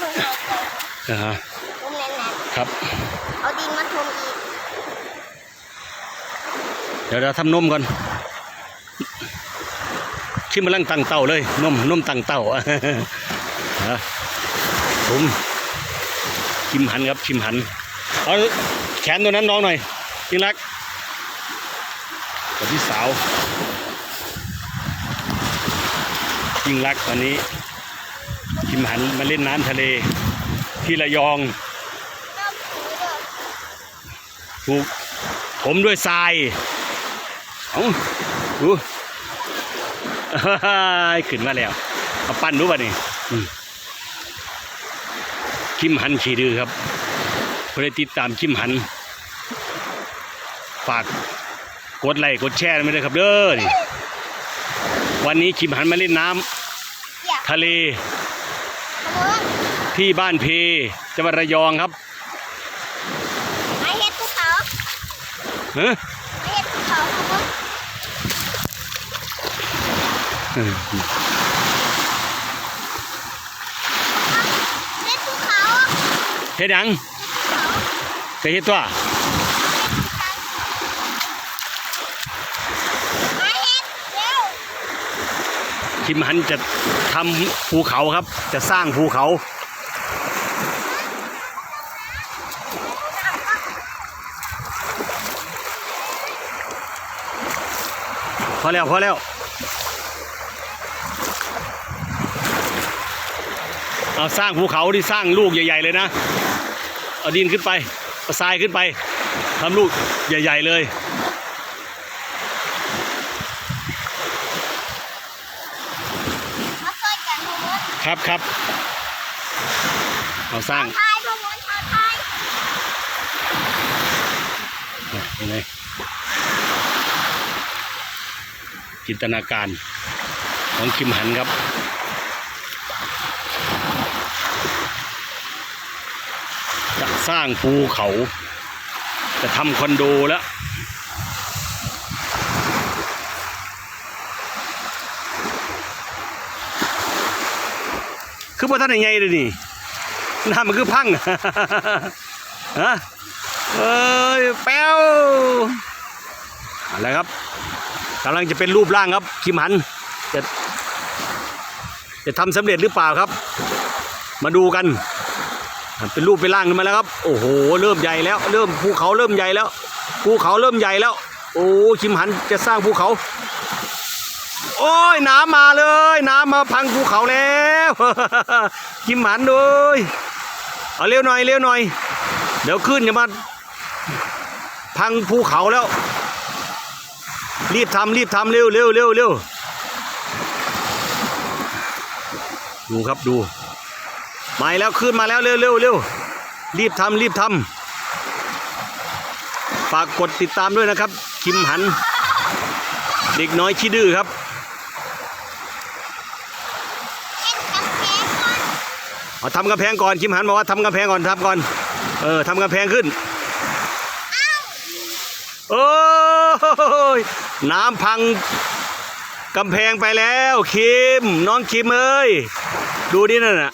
มึงเอาไปนะฮะทุ่มแน่นครับๆเอาดินมาทุ่มอีกเดี๋ยวเราทำนมก่อนชิมกำลังตั้งเต่าเลยนมนมตั้งเต่าฮะผมชิมหันครับชิมหันเอาแขนตัวนั้นน้องหน่อยยิ่งรักกับพี่สาวยิ่งรักตอนนี้ชิ มหันมาเล่นน้ำทะเล ที่ระยอง ถูกผมด้วยทรายเอาดูขึ้นมาแล้วเอาปั้นดูป่ะนี่คิมหันขี่ดือครับเพื่อติดตามคิมหัน ฝากกดไลค์กดแชร์ไม่ได้วยครับเด้อวันนี้คิมหันมาเล่นน้ำทะเล ที่บ้านเพจังหวัดระยองครับไอเฮ็ดภูเขาเฮ้ยไอเฮ็ดภูเขาขโมยเฮ็ดภูเขาเฮ็ดหยังภูเขาจะเฮ็ดตัวไอเฮ็ดเร็วคิมหันจะทำภูเขาครับ จะสร้างภูเขา อแล้วพอแล้วเอาสร้างภูเขาที่สร้างลูกใหญ่ ๆ เลยนะเอาดินขึ้นไปเอาทรายขึ้นไปทำลูกใหญ่ ๆ เลยมาช่วยกันขโมยครับครับเอาสร้างทายขโมยชาวไทยยังไง จินตนาการของคิมหันครับ จะสร้างภูเขา จะทำคอนโดแล้วคือพระท่านยังไงเลยนี่น้ามันคือพังฮะเอ้ยแป้วอะไรครับ กำลังจะเป็นรูปร่างครับ คิมหัน จะจะทำสำเร็จหรือเปล่าครับ มาดูกัน เป็นรูปเป็นร่างขึ้นมาแล้วครับ โอ้โห เริ่มใหญ่แล้ว เริ่มภูเขาเริ่มใหญ่แล้วภูเขาเริ่มใหญ่แล้ว โอ้คิมหันจะสร้างภูเขา โอ้ยน้ำมาเลย น้ำมาพังภูเขาแล้วคิมหันเลยเอาเร็วหน่อยเร็วหน่อย เดี๋ยวขึ้นจะมาพังภูเขาแล้ว รีบทำรีบทำเร็วเร็วเร็วเร็วดูครับดูมาแล้วขึ้นมาแล้วเร็วเร็วเร็วรีบทำรีบทำฝากกดติดตามด้วยนะครับ คิมหัน เด็กน้อยขี้ดื้อครับเฮ็ดกำแพงก่อนเอาทำกำแพงก่อนคิมหันบอกว่าทำกำแพงก่อนทำก่อน เออทำกำแพงขึ้นโอ้ย น้ำพังกำแพงไปแล้วคิม น้องคิมเอ้ย ดูดินั่นน่ะ